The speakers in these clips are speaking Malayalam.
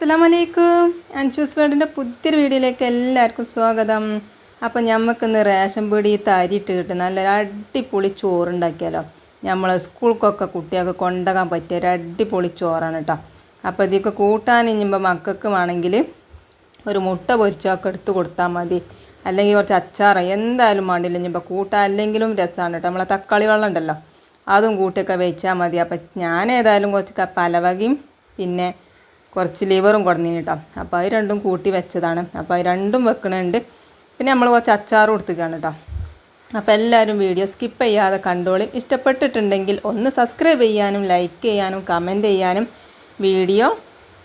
അസ്സാം വലൈക്കും അൻഷൂസ് വേർഡിന്റെ പുതിയൊരു വീഡിയോയിലേക്ക് എല്ലാവർക്കും സ്വാഗതം. അപ്പം ഞമ്മക്കിന്ന് റേഷൻ പീടി ഇട്ട് കിട്ടും. നല്ലൊരു അടിപൊളി ചോറുണ്ടാക്കിയാലോ. നമ്മൾ സ്കൂൾക്കൊക്കെ കുട്ടികൾക്ക് കൊണ്ടുപോകാൻ പറ്റിയ ഒരു അടിപൊളി ചോറാണ് കേട്ടോ അപ്പോൾ ഇതൊക്കെ കൂട്ടാൻ ഇനിയുമ്പോൾ മക്കൾക്ക് വേണമെങ്കിൽ ഒരു മുട്ട പൊരിച്ചൊക്കെ എടുത്ത് കൊടുത്താൽ മതി. അല്ലെങ്കിൽ കുറച്ച് അച്ചാറ് എന്തായാലും വേണ്ടില്ല. ഇനിയിപ്പോൾ കൂട്ടാൻ അല്ലെങ്കിലും രസമാണ് കേട്ടോ നമ്മളെ തക്കാളി വെള്ളം ഉണ്ടല്ലോ. അതും കൂട്ടിയൊക്കെ വെച്ചാൽ മതി. അപ്പം ഞാൻ ഏതായാലും കുറച്ച് പലവകയും പിന്നെ കുറച്ച് ലിവറും കൊടുന്നീന് കേട്ടോ അപ്പോൾ അത് രണ്ടും കൂട്ടി വെച്ചതാണ്. അപ്പോൾ അത് രണ്ടും വെക്കണുണ്ട്. പിന്നെ നമ്മൾ കുറച്ച് അച്ചാറും കൊടുത്തുകയാണ് കേട്ടോ അപ്പോൾ എല്ലാവരും വീഡിയോ സ്കിപ്പ് ചെയ്യാതെ കണ്ടോളും. ഇഷ്ടപ്പെട്ടിട്ടുണ്ടെങ്കിൽ ഒന്ന് സബ്സ്ക്രൈബ് ചെയ്യാനും ലൈക്ക് ചെയ്യാനും കമന്റ് ചെയ്യാനും വീഡിയോ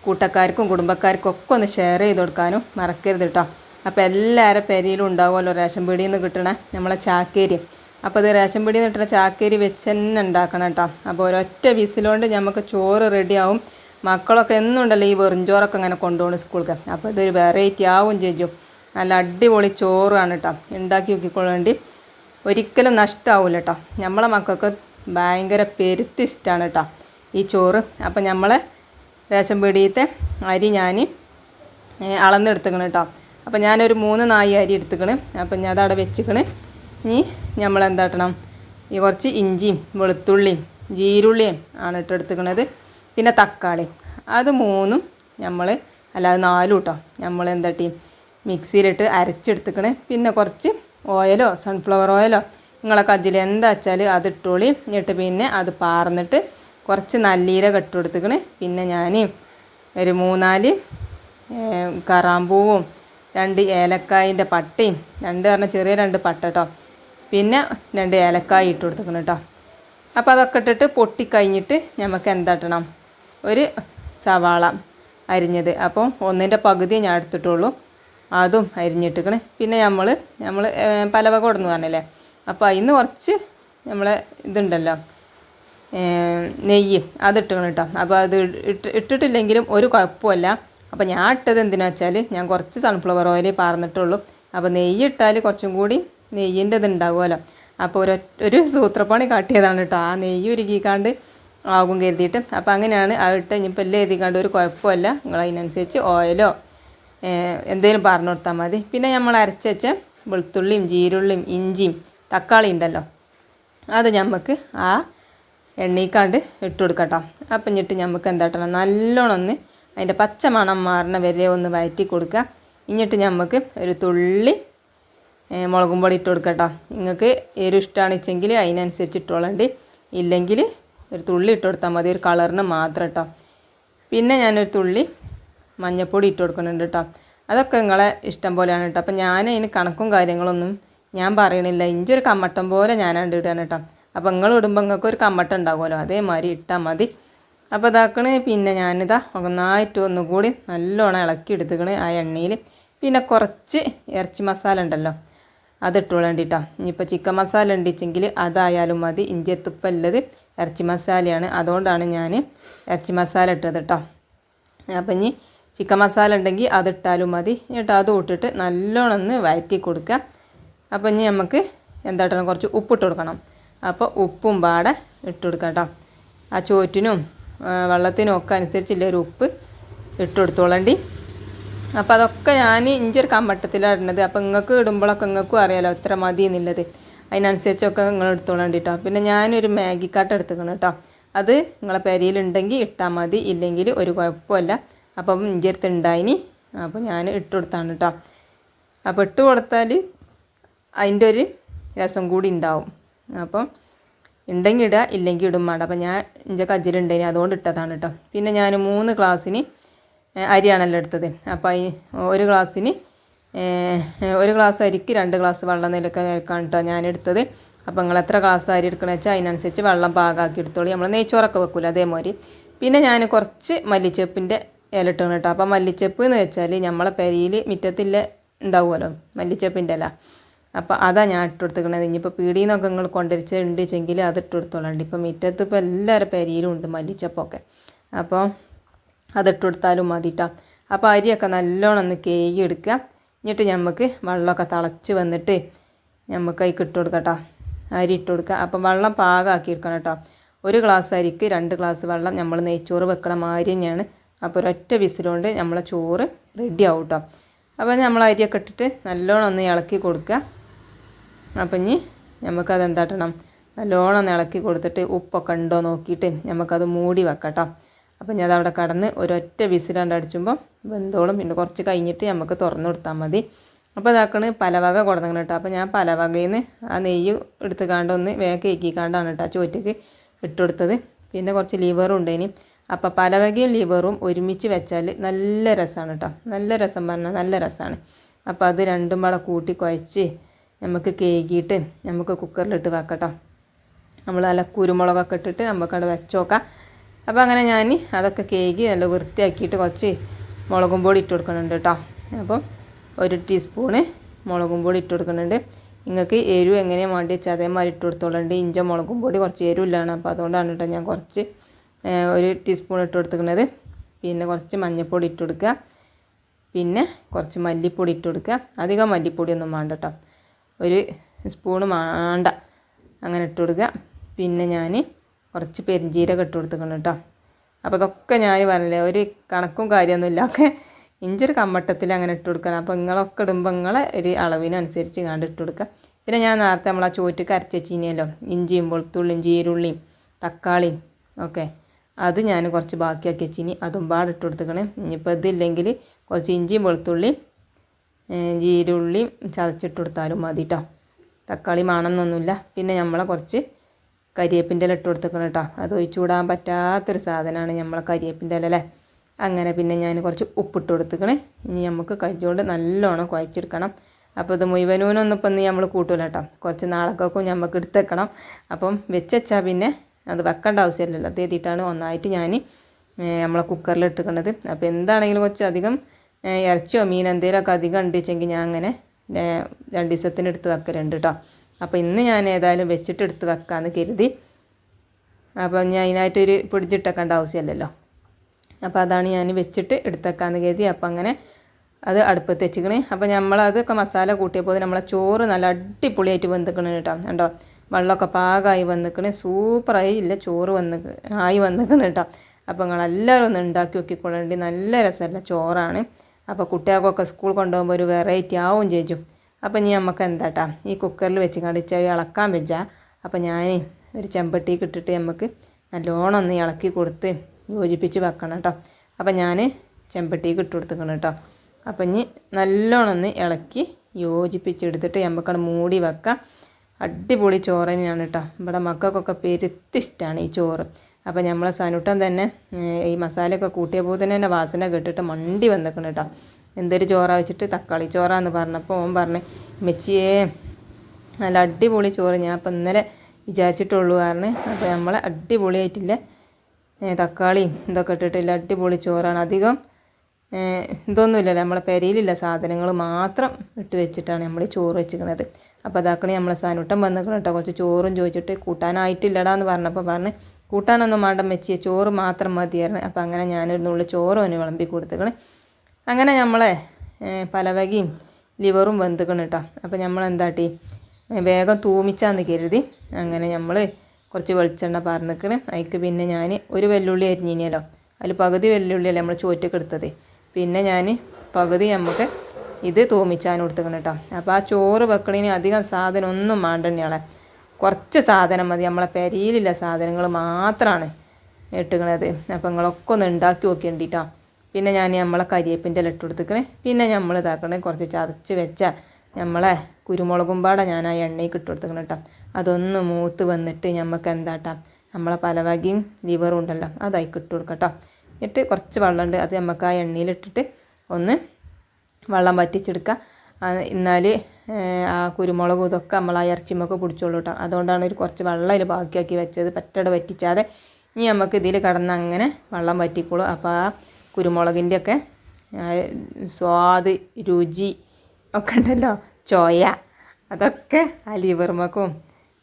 കൂട്ടക്കാർക്കും കുടുംബക്കാർക്കും ഒക്കെ ഒന്ന് ഷെയർ ചെയ്ത് കൊടുക്കാനും മറക്കരുത് കേട്ടോ അപ്പോൾ എല്ലാവരുടെ പെരിയിലും ഉണ്ടാവുമല്ലോ റേഷൻ പീടിയിൽ നിന്ന് കിട്ടണ നമ്മളെ ചാക്കേരി. അപ്പോൾ അത് റേഷൻ പീടിയിൽ നിന്ന് കിട്ടുന്ന ചാക്കേരി വെച്ച് തന്നെ ഉണ്ടാക്കണം കേട്ടോ അപ്പോൾ ഒരൊറ്റ വിസിലുകൊണ്ട് നമുക്ക് ചോറ് റെഡിയാവും മക്കളൊക്കെ എന്നും ഉണ്ടല്ലോ ഈ വെറുംചോറൊക്കെ ഇങ്ങനെ കൊണ്ടുപോകണം സ്കൂൾക്ക് അപ്പോൾ ഇതൊരു വെറൈറ്റി ആവും ചേച്ചു നല്ല അടിപൊളി ചോറാണ് കേട്ടോ. ഉണ്ടാക്കി നോക്കിക്കൊള്ളേണ്ടി ഒരിക്കലും നഷ്ടമാവില്ല കേട്ടോ. നമ്മളെ മക്കൾക്ക് ഭയങ്കര പെരുത്തിഷ്ടമാണ് കേട്ടോ ഈ ചോറ്. അപ്പം നമ്മളെ റേഷൻ പീടിയത്തെ അരി ഞാൻ അളന്നെടുത്തുക്കണ് കേട്ടോ. അപ്പം ഞാനൊരു മൂന്ന് നായി അരി എടുത്തുക്കണ്. അപ്പം ഞാൻ അതവിടെ വെച്ചിക്കണ്. ഇനി നമ്മൾ എന്താട്ടണം ഈ കുറച്ച് ഇഞ്ചിയും വെളുത്തുള്ളിയും ജീരുള്ളിയും ആണ് ഇട്ട് എടുത്തുക്കണത്. പിന്നെ തക്കാളി. അത് മൂന്നും നമ്മൾ അല്ലാതെ നാലും കേട്ടോ നമ്മൾ എന്താട്ടി മിക്സിയിലിട്ട് അരച്ചെടുത്തുക്കണേ. പിന്നെ കുറച്ച് ഓയിലോ സൺഫ്ലവർ ഓയിലോ നിങ്ങളെ കജ്ജിൽ എന്താ വെച്ചാൽ അത് ഇട്ടോളി. എന്നിട്ട് പിന്നെ അത് പാർന്നിട്ട് കുറച്ച് നല്ലീര ഇട്ട് കൊടുത്തുക്കണ് പിന്നെ ഞാൻ ഒരു മൂന്നാൽ കറാമ്പൂവും രണ്ട് ഏലക്കായിന്റെ പട്ടയും രണ്ട് പറഞ്ഞ ചെറിയ രണ്ട് പട്ട കേട്ടോ പിന്നെ രണ്ട് ഏലക്കായ ഇട്ട് കൊടുത്തുക്കണം കേട്ടോ അപ്പോൾ അതൊക്കെ ഇട്ടിട്ട് പൊട്ടിക്കഴിഞ്ഞിട്ട് നമുക്ക് എന്താട്ടണം? ഒരു സവാള അരിഞ്ഞത്. അപ്പം ഒന്നിന്റെ പകുതി ഞാൻ എടുത്തിട്ടുള്ളൂ. അതും അരിഞ്ഞിട്ടിക്കണേ പിന്നെ നമ്മൾ നമ്മൾ പലവക കൊടുന്നു പറഞ്ഞല്ലേ? അപ്പോൾ അതിന്ന് കുറച്ച് നമ്മളെ ഇതുണ്ടല്ലോ നെയ്യ് അതിട്ടണം കേട്ടോ അപ്പോൾ അത് ഇട്ട് ഇട്ടിട്ടില്ലെങ്കിലും ഒരു കുഴപ്പമില്ല. അപ്പോൾ ഞാൻ ഇട്ടത് എന്തിനാ വെച്ചാൽ ഞാൻ കുറച്ച് സൺഫ്ലവർ ഓയിൽ പാർന്നിട്ടുള്ളൂ. അപ്പോൾ നെയ്യ് ഇട്ടാൽ കുറച്ചും കൂടി നെയ്യിന്റെ ഇത് ഉണ്ടാവുമല്ലോ അപ്പോൾ ഒരു ഒരു സൂത്രപ്പണി കാട്ടിയതാണ് കേട്ടോ ആ നെയ്യ് ഉരുക്കിക്കാണ്ട് ആകും കരുതിയിട്ട്. അപ്പോൾ അങ്ങനെയാണ് ആ ഇട്ട് ഇനിയിപ്പോൾ എല്ലാം എഴുതിക്കാണ്ട് ഒരു കുഴപ്പമില്ല. നിങ്ങൾ അതിനനുസരിച്ച് ഓയിലോ എന്തെങ്കിലും പറഞ്ഞു കൊടുത്താൽ മതി. പിന്നെ നമ്മൾ അരച്ച് വെച്ച വെളുത്തുള്ളിയും ജീരുള്ളിയും ഇഞ്ചിയും തക്കാളി ഉണ്ടല്ലോ അത് നമുക്ക് ആ എണ്ണീക്കാണ്ട് ഇട്ട് കൊടുക്കട്ടോ. അപ്പം എന്നിട്ട് നമുക്ക് എന്താട്ടണം? നല്ലോണം ഒന്ന് അതിന്റെ പച്ച മണം മാറണ വരെ ഒന്ന് വയറ്റി കൊടുക്കുക. എന്നിട്ട് നമുക്ക് ഒരു തുള്ളി മുളകും പൊടി ഇട്ട് കൊടുക്കട്ടോ. നിങ്ങൾക്ക് എരിവ് ഇഷ്ടമാണെന്ന് വെച്ചെങ്കിൽ അതിനനുസരിച്ച് ഇട്ടോളണ്ടി ഇല്ലെങ്കിൽ ഒരു തുള്ളി ഇട്ട് കൊടുത്താൽ മതി ഒരു കളറിന് മാത്രം കേട്ടോ പിന്നെ ഞാനൊരു തുള്ളി മഞ്ഞൾപ്പൊടി ഇട്ട് കൊടുക്കുന്നുണ്ട് കേട്ടോ അതൊക്കെ നിങ്ങളെ ഇഷ്ടം പോലെയാണ് കേട്ടോ അപ്പം ഞാൻ അതിന് കണക്കും കാര്യങ്ങളൊന്നും ഞാൻ പറയണില്ല. ഒരു കമ്മട്ടം പോലെ ഞാനാണ്ട് ഇടുകയാണ് കേട്ടോ അപ്പോൾ നിങ്ങൾ ഇടുമ്പോൾ നിങ്ങൾക്ക് ഒരു കമ്മട്ടം ഉണ്ടാകുമല്ലോ അതേമാതിരി ഇട്ടാൽ മതി. അപ്പോൾ ഇതാക്കണ് പിന്നെ ഞാനിതാ ഒന്നായിട്ട് ഒന്നുകൂടി നല്ലോണം ഇളക്കി എടുത്തുക്കണ് ആ എണ്ണയിൽ പിന്നെ കുറച്ച് ഇറച്ചി മസാല ഉണ്ടല്ലോ അതിട്ട് വേണ്ടിട്ടോ ഇനിയിപ്പോൾ ചിക്കൻ മസാല ഉണ്ടിച്ചെങ്കിൽ അതായാലും മതി. ഇഞ്ചിയത്തുപ്പല്ലത് ഇറച്ചി മസാലയാണ്. അതുകൊണ്ടാണ് ഞാൻ ഇറച്ചി മസാല ഇട്ടത് കേട്ടോ അപ്പം ഇനി ചിക്കൻ മസാല ഉണ്ടെങ്കിൽ അതിട്ടാലും മതി. എന്നിട്ട് അതും ഇട്ടിട്ട് നല്ലോണം ഒന്ന് വയറ്റി കൊടുക്കുക അപ്പം ഇനി നമുക്ക് എന്താട്ടണം? കുറച്ച് ഉപ്പിട്ട് കൊടുക്കണം. അപ്പോൾ ഉപ്പും പാടെ ഇട്ട് കൊടുക്കാം കേട്ടോ ആ ചോറ്റിനും വെള്ളത്തിനും ഒക്കെ അനുസരിച്ചില്ല ഒരു ഉപ്പ് ഇട്ട് കൊടുത്തോളണ്ടി. അപ്പോൾ അതൊക്കെ ഞാൻ ഇഞ്ചൊരു കമ്മട്ടത്തിലാണ് ഇടുന്നത്. അപ്പോൾ നിങ്ങൾക്ക് ഇടുമ്പോഴൊക്കെ നിങ്ങൾക്കും അറിയാലോ എത്ര മതി എന്നുള്ളത്. അതിനനുസരിച്ചൊക്കെ നിങ്ങൾ എടുത്തോളാം കേട്ടോ പിന്നെ ഞാനൊരു മാഗി കാട്ട് എടുത്തുക്കണം കേട്ടോ. അത് നിങ്ങളെ പെരിയിലുണ്ടെങ്കിൽ ഇട്ടാൽ മതി. ഇല്ലെങ്കിൽ ഒരു കുഴപ്പമില്ല. അപ്പം ഇഞ്ചി അടുത്ത് ഉണ്ടായിനി അപ്പോൾ ഞാൻ ഇട്ട് കൊടുത്താണ് കേട്ടോ. അപ്പോൾ ഇട്ട് കൊടുത്താൽ അതിന്റെ ഒരു രസം കൂടി ഉണ്ടാവും അപ്പം ഉണ്ടെങ്കിൽ ഇടുക ഇല്ലെങ്കിൽ ഇടും മാട അപ്പം ഞാൻ ഇഞ്ച അജിലുണ്ടായിനി അതുകൊണ്ട് ഇട്ടതാണ് കേട്ടോ. പിന്നെ ഞാൻ മൂന്ന് ഗ്ലാസ്സിന് ഏഹ്, അരിയാണല്ലോ എടുത്തത്. അപ്പോൾ ഈ ഒരു ഗ്ലാസ്സിന് ഒരു ഗ്ലാസ് അരിക്ക് രണ്ട് ഗ്ലാസ് വെള്ളം നിലയ്ക്ക് നിൽക്കാൻ കേട്ടോ ഞാൻ എടുത്തത് അപ്പോൾ നിങ്ങൾ എത്ര ഗ്ലാസ് അരി എടുക്കണമെന്ന് വെച്ചാൽ അതിനനുസരിച്ച് വെള്ളം പാകാക്കി എടുത്തോളൂ. നമ്മൾ നെയ്ച്ചോറൊക്കെ വെക്കൂല അതേമാതിരി. പിന്നെ ഞാൻ കുറച്ച് മല്ലിച്ചപ്പിന്റെ ഇല ഇട്ടണം കേട്ടോ അപ്പോൾ മല്ലിച്ചപ്പ് എന്ന് വെച്ചാൽ നമ്മളെ പെരിയിൽ മുറ്റത്തില്ല ഉണ്ടാവുമല്ലോ മല്ലിച്ചപ്പിന്റെ ഇല. അപ്പോൾ അതാ ഞാൻ ഇട്ടുകൊടുത്തിരിക്കുന്നത് ഇനിയിപ്പോൾ പീടിയിൽ നിന്നൊക്കെ നിങ്ങൾ കൊണ്ടുവരിച്ച് ഉണ്ട് വെച്ചെങ്കിൽ അത് ഇട്ടുകൊടുത്തോളാണ്ട് ഇപ്പോൾ ഇപ്പം മുറ്റത്ത് ഇപ്പോൾ എല്ലാവരുടെ പെരിയിലും ഉണ്ട് മല്ലിച്ചപ്പൊക്കെ. അപ്പോൾ അതിട്ട് കൊടുത്താലും മതി കേട്ടോ അപ്പോൾ അരിയൊക്കെ നല്ലോണം ഒന്ന് കേയി എടുക്കുക എന്നിട്ട് നമുക്ക് വെള്ളമൊക്കെ തിളച്ച് വന്നിട്ട് നമുക്ക് അതിൽ ഇട്ട് കൊടുക്കാം കേട്ടോ അരി ഇട്ട് കൊടുക്കുക അപ്പം വെള്ളം പാകമാക്കി എടുക്കണം കേട്ടോ ഒരു ഗ്ലാസ് അരിക്ക് രണ്ട് ഗ്ലാസ് വെള്ളം നമ്മൾ നെയ്ച്ചോറ് വെക്കണ മാതിരി തന്നെയാണ്. അപ്പോൾ ഒരൊറ്റ വിസിലുകൊണ്ട് നമ്മളെ ചോറ് റെഡി ആവും കേട്ടോ അപ്പോൾ നമ്മൾ അരിയൊക്കെ ഇട്ടിട്ട് നല്ലോണം ഒന്ന് ഇളക്കി കൊടുക്കുക അപ്പം ഇനി നമുക്കത് എന്താട്ടണം നല്ലോണം ഒന്ന് ഇളക്കി കൊടുത്തിട്ട് ഉപ്പൊക്കെ ഉണ്ടോ നോക്കിയിട്ട് നമുക്കത് മൂടി വെക്കാം കേട്ടോ അപ്പം ഞാൻ അവിടെ കടന്ന് ഒരൊറ്റ വിസിലാണ്ട് അടിച്ചുമ്പോൾ വെന്തോളും. പിന്നെ കുറച്ച് കഴിഞ്ഞിട്ട് നമുക്ക് തുറന്നു കൊടുത്താൽ മതി. അപ്പോൾ ഇതാക്കണ് പലവക കൊടുക്കണം കേട്ടോ അപ്പോൾ ഞാൻ പലവകയിൽ നിന്ന് ആ നെയ്യ് എടുത്ത് കാണ്ടൊന്ന് വേഗം കേക്കിക്കാണ്ടാണ് കേട്ടോ ചോറ്റക്ക് ഇട്ടുകൊടുത്തത് പിന്നെ കുറച്ച് ലിവറും ഇനി. അപ്പോൾ പലവകയും ലിവറും ഒരുമിച്ച് വെച്ചാൽ നല്ല രസമാണ് കേട്ടോ നല്ല രസം പറഞ്ഞാൽ നല്ല രസമാണ് അപ്പോൾ അത് രണ്ടും പാടെ കൂട്ടി കുഴച്ച് നമുക്ക് കേക്കിയിട്ട് നമുക്ക് കുക്കറിലിട്ട് വെക്കട്ടോ നമ്മൾ നല്ല കുരുമുളകൊക്കെ ഇട്ടിട്ട് നമുക്കവിടെ വെച്ച് നോക്കാം അപ്പോൾ അങ്ങനെ ഞാൻ അതൊക്കെ കേക്ക് നല്ല വൃത്തിയാക്കിയിട്ട് കുറച്ച് മുളകും പൊടി ഇട്ട് കൊടുക്കുന്നുണ്ട് കേട്ടോ. അപ്പം ഒരു ടീസ്പൂണ് മുളകും പൊടി ഇട്ട് കൊടുക്കുന്നുണ്ട്. നിങ്ങൾക്ക് എരിവ് എങ്ങനെയാണ് വേണ്ടി വെച്ചാൽ അതേമാതിരി ഇട്ട് കൊടുത്തോളുണ്ട്. ഇഞ്ച മുളകും പൊടി കുറച്ച് എരിവില്ലാണ് അപ്പോൾ അതുകൊണ്ടാണ് കേട്ടോ ഞാൻ കുറച്ച് ഒരു ടീസ്പൂൺ ഇട്ട് കൊടുത്തിരിക്കുന്നത്. പിന്നെ കുറച്ച് മഞ്ഞൾപ്പൊടി ഇട്ട് കൊടുക്കുക. പിന്നെ കുറച്ച് മല്ലിപ്പൊടി ഇട്ട് കൊടുക്കുക. അധികം മല്ലിപ്പൊടിയൊന്നും വേണ്ട കേട്ടോ. ഒരു സ്പൂണ് വേണ്ട. അങ്ങനെ ഇട്ട് കൊടുക്കുക. പിന്നെ ഞാൻ കുറച്ച് പെരിഞ്ചീരകം ഇട്ട് കൊടുത്തിക്കണം കേട്ടോ അപ്പോൾ ഇതൊക്കെ ഞാൻ പറഞ്ഞില്ലേ ഒരു കണക്കും കാര്യമൊന്നുമില്ല. ഒക്കെ ഇഞ്ചൊരു കമ്മട്ടത്തിൽ അങ്ങനെ ഇട്ട് കൊടുക്കണം. അപ്പോൾ നിങ്ങളൊക്കെ ഇടുമ്പോൾ നിങ്ങളെ ഒരു അളവിനനുസരിച്ച് കണ്ട് ഇട്ട് കൊടുക്കുക പിന്നെ ഞാൻ നേരത്തെ നമ്മൾ ആ ചോറ്റക്ക് അരച്ച ചീനിയല്ലോ ഇഞ്ചിയും വെളുത്തുള്ളിയും ജീരുള്ളിയും തക്കാളിയും ഒക്കെ. അത് ഞാൻ കുറച്ച് ബാക്കിയാക്കി വെച്ചിനി. അതും പാടെ ഇട്ട് കൊടുത്തേക്കണേ. ഇനിയിപ്പോൾ ഇതില്ലെങ്കിൽ കുറച്ച് ഇഞ്ചിയും വെളുത്തുള്ളിയും ജീരുള്ളിയും ചതച്ചിട്ട് കൊടുത്താലും മതി കേട്ടോ തക്കാളി മണമെന്നൊന്നുമില്ല പിന്നെ നമ്മളെ കുറച്ച് കരിയേപ്പിന്റെ ഇല ഇട്ട് കൊടുത്തേക്കണം കേട്ടോ. അത് ഒഴിച്ചു വിടാൻ പറ്റാത്തൊരു സാധനമാണ് നമ്മളെ കരിയേപ്പിന്റെ ഇല അല്ലേ? അങ്ങനെ പിന്നെ ഞാൻ കുറച്ച് ഉപ്പിട്ട് കൊടുത്തേക്കണേ ഇനി നമുക്ക് കൈകൊണ്ട് നല്ലോണം കുഴച്ചെടുക്കണം. അപ്പോൾ ഇത് മുഴുവനൂനൊന്നും ഇപ്പം നമ്മൾ കൂട്ടൂല കേട്ടോ. കുറച്ച് നാളക്കൊക്കെ നമുക്ക് എടുത്തേക്കണം അപ്പം വെച്ചാൽ പിന്നെ അത് വെക്കേണ്ട ആവശ്യമില്ലല്ലോ. അത് എഴുതിയിട്ടാണ് ഒന്നായിട്ട് ഞാൻ നമ്മളെ കുക്കറിൽ ഇട്ടിക്കണത് അപ്പോൾ എന്താണെങ്കിലും കുറച്ച് അധികം ഇറച്ചിയോ മീൻ എന്തെങ്കിലുമൊക്കെ അധികം ഉണ്ട് വെച്ചെങ്കിൽ ഞാൻ അങ്ങനെ രണ്ട് ദിവസത്തിന് എടുത്ത് വെക്കലുണ്ട് കേട്ടോ. അപ്പോൾ ഇന്ന് ഞാൻ ഏതായാലും വെച്ചിട്ട് എടുത്ത് വെക്കാമെന്ന് കരുതി. അപ്പോൾ ഞാൻ അതിനായിട്ടൊരു പിടിച്ചിട്ടേക്കേണ്ട ആവശ്യമല്ലല്ലോ. അപ്പോൾ അതാണ് ഞാൻ വെച്ചിട്ട് എടുത്തേക്കാമെന്ന് കരുതി. അപ്പോൾ അങ്ങനെ അത് അടുപ്പത്ത് വെച്ചിക്കണേ അപ്പോൾ നമ്മളതൊക്കെ മസാല കൂട്ടിയപ്പോൾ നമ്മളെ ചോറ് നല്ല അടിപൊളിയായിട്ട് വന്നിക്കണേ കേട്ടോ. കണ്ടോ? വെള്ളമൊക്കെ പാകമായി വന്നിക്കണേ. സൂപ്പറായി. ഇല്ല ചോറ് വന്ന് ആയി വന്നിക്കണേ കേട്ടോ. അപ്പോൾ നിങ്ങളെല്ലാവരും ഒന്ന് ഉണ്ടാക്കി നോക്കിക്കൊള്ളേണ്ടി നല്ല രസമല്ല ചോറാണ്. അപ്പോൾ കുട്ടികൾക്കൊക്കെ സ്കൂൾ കൊണ്ടുപോകുമ്പോൾ ഒരു വെറൈറ്റി ആവും ചേച്ചും. അപ്പോൾ ഇനി നമുക്ക് എന്താട്ടാ? ഈ കുക്കറിൽ വെച്ച് കണ്ടിച്ച് ഇളക്കാൻ വെച്ചാൽ അപ്പോൾ ഞാൻ ഒരു ചെമ്പട്ടിക്ക് ഇട്ടിട്ട് നമുക്ക് നല്ലോണം ഒന്ന് ഇളക്കി കൊടുത്ത് യോജിപ്പിച്ച് വെക്കണം കേട്ടോ അപ്പോൾ ഞാൻ ചെമ്പട്ടിക്ക് ഇട്ട് കൊടുത്തിക്കണം കേട്ടോ അപ്പം ഇനി നല്ലോണം ഒന്ന് ഇളക്കി യോജിപ്പിച്ചെടുത്തിട്ട് നമുക്കത് മൂടി വെക്കാം. അടിപൊളി ചോറ് തന്നെയാണ് കേട്ടോ ഇവിടെ മക്കൾക്കൊക്കെ പെരുത്തിഷ്ടമാണ് ഈ ചോറ്. അപ്പോൾ നമ്മളെ സനുട്ടൻ തന്നെ ഈ മസാലയൊക്കെ കൂട്ടിയ പോലെ തന്നെ വാസന കേട്ടിട്ട് മണ്ടി വന്നിക്കണം കേട്ടോ എന്തൊരു ചോറ വെച്ചിട്ട് തക്കാളി ചോറാന്ന് പറഞ്ഞപ്പോൾ ഓൻ പറഞ്ഞു മെച്ചിയേ നല്ല അടിപൊളി ചോറ് ഞാൻ അപ്പം ഇന്നലെ വിചാരിച്ചിട്ടുള്ളൂ കാരണം അപ്പോൾ നമ്മൾ അടിപൊളിയായിട്ടില്ല. തക്കാളിയും ഇതൊക്കെ ഇട്ടിട്ടില്ല അടിപൊളി ചോറാണ്. അധികം ഇതൊന്നുമില്ല നമ്മളെ പെരയിലില്ല സാധനങ്ങൾ മാത്രം ഇട്ട് വെച്ചിട്ടാണ് നമ്മൾ ചോറ് വെച്ചിരിക്കുന്നത്. അപ്പോൾ അതാക്കണി നമ്മളെ സാനുട്ടം വന്നിരിക്കണം കേട്ടോ. കുറച്ച് ചോറും ചോദിച്ചിട്ട് കൂട്ടാനായിട്ടില്ലടാ എന്ന് പറഞ്ഞപ്പോൾ പറഞ്ഞ് കൂട്ടാനൊന്നും വേണ്ട വെച്ചിയ ചോറ് മാത്രം മതിയായിരുന്നു അപ്പോൾ അങ്ങനെ ഞാനൊരു നുള്ളി ചോറും അവന് വിളമ്പി കൊടുത്തേക്കണേ. അങ്ങനെ നമ്മളെ പലവകയും ലിവറും വെന്തുക്കണം കേട്ടോ അപ്പോൾ നമ്മൾ എന്താട്ടി വേഗം തൂമിച്ചാന്ന് കരുതി അങ്ങനെ നമ്മൾ കുറച്ച് വെളിച്ചെണ്ണ പറഞ്ഞിക്കണ് അതിക്ക് പിന്നെ ഞാൻ ഒരു വെല്ലുള്ളി അരിഞ്ഞിനല്ലോ അതിൽ പകുതി വെല്ലുള്ളിയല്ലേ നമ്മൾ ചോറ്റൊക്കെ എടുത്തത്. പിന്നെ ഞാൻ പകുതി നമുക്ക് ഇത് തൂമിച്ചാൻ കൊടുത്തേക്കണം കേട്ടോ അപ്പോൾ ആ ചോറ് വെക്കണതിന് അധികം സാധനം ഒന്നും വേണ്ടന്നെയാളെ കുറച്ച് സാധനം മതി. നമ്മളെ പെരയിലുള്ള സാധനങ്ങൾ മാത്രമാണ് ഇട്ടുക്കണത്. അപ്പോൾ നിങ്ങളൊക്കെ ഒന്ന് ഉണ്ടാക്കി നോക്കേണ്ടിട്ടോ പിന്നെ ഞാൻ നമ്മളെ കരിയേപ്പിന്റെ ഇല ഇട്ട് പിന്നെ നമ്മൾ ഇതാക്കണേ കുറച്ച് ചതച്ച് വെച്ച നമ്മളെ കുരുമുളകും പാടെ ഞാൻ ആ എണ്ണയ്ക്ക് ഇട്ട് കൊടുത്തിക്കണം കേട്ടോ അതൊന്ന് മൂത്ത് വന്നിട്ട് നമുക്ക് എന്താട്ടാ നമ്മളെ പലവകയും ലിവറും ഉണ്ടല്ലോ അതായിക്ക് ഇട്ട് കൊടുക്കട്ടോ എന്നിട്ട് കുറച്ച് വെള്ളമുണ്ട് അത് നമുക്ക് ആ എണ്ണയിലിട്ടിട്ട് ഒന്ന് വെള്ളം വറ്റിച്ചെടുക്കുക എന്നാൽ ആ കുരുമുളകും ഇതൊക്കെ നമ്മൾ ആ ഇറച്ചിമൊക്കെ പിടിച്ചോളൂ കേട്ടോ അതുകൊണ്ടാണ് ഒരു കുറച്ച് വെള്ളം അതിൽ ബാക്കിയാക്കി വെച്ചത് പറ്റട വറ്റിച്ചാതെ. ഇനി നമുക്ക് ഇതിൽ കടന്ന് അങ്ങനെ വെള്ളം വറ്റിക്കോളൂ. അപ്പോൾ ആ കുരുമുളകിന്റെ ഒക്കെ സ്വാദ് രുചി ഒക്കെ ഉണ്ടല്ലോ. ചോയ അതൊക്കെ ആ ലിവർമക്കും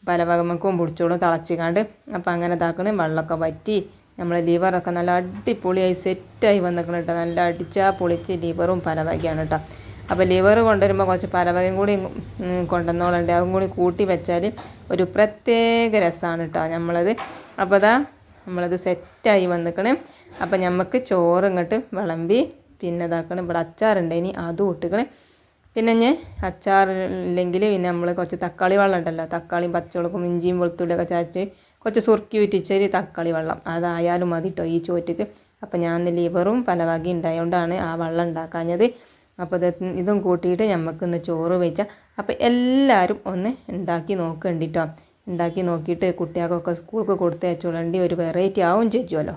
പലവകമക്കും പിടിച്ചോളും തിളച്ചിക്കാണ്ട് അപ്പം അങ്ങനെ ഇതാക്കണ. വെള്ളമൊക്കെ വറ്റി നമ്മൾ ലിവറൊക്കെ നല്ല അടിപൊളിയായി സെറ്റായി വന്നിരിക്കണം കേട്ടോ നല്ല അടിച്ചാൽ പൊളിച്ച് ലിവറും പലവകയാണ് കേട്ടോ അപ്പോൾ ലിവർ കൊണ്ടുവരുമ്പോൾ കുറച്ച് പലവകയും കൂടി കൊണ്ടുവന്നോളുണ്ട്. അതും കൂടി കൂട്ടി വെച്ചാൽ ഒരു പ്രത്യേക രസമാണ് കേട്ടോ നമ്മളത്. അപ്പോൾ അതാ നമ്മളത് സെറ്റായി വന്നിക്കണേ. അപ്പം നമുക്ക് ചോറ് ഇങ്ങോട്ട് വിളമ്പി പിന്നെ ഇതാക്കണം. ഇവിടെ അച്ചാറുണ്ട്. ഇനി അതും ഇട്ടിക്കണേ. പിന്നെ ഞാൻ അച്ചാറില്ലെങ്കിൽ പിന്നെ നമ്മൾ കുറച്ച് തക്കാളി വെള്ളം ഉണ്ടല്ലോ. തക്കാളിയും പച്ചമുളകും ഇഞ്ചിയും വെളുത്തുള്ളിയൊക്കെ ചതച്ച് കുറച്ച് സുറുക്കി ഉറ്റിച്ചൊരു തക്കാളി വെള്ളം. അതായാലും മതി കേട്ടോ ഈ ചോറ്റക്ക്. അപ്പോൾ ഞാൻ ലിവറും പലവാകി വക ഉണ്ടായതുകൊണ്ടാണ് ആ വെള്ളം ഉണ്ടാക്കാഞ്ഞത്. അപ്പോൾ ഇത് ഇതും കൂട്ടിയിട്ട് നമുക്കിന്ന് ചോറ് വെച്ചാൽ അപ്പോൾ എല്ലാവരും ഒന്ന് ഉണ്ടാക്കി നോക്കണ്ടിട്ടോ. ഉണ്ടാക്കി നോക്കിയിട്ട് കുട്ടികൾക്കൊക്കെ സ്കൂൾക്ക് കൊടുത്തയച്ചോളണ്ടി ഒരു വെറൈറ്റി ആവും ചേച്ചുമല്ലോ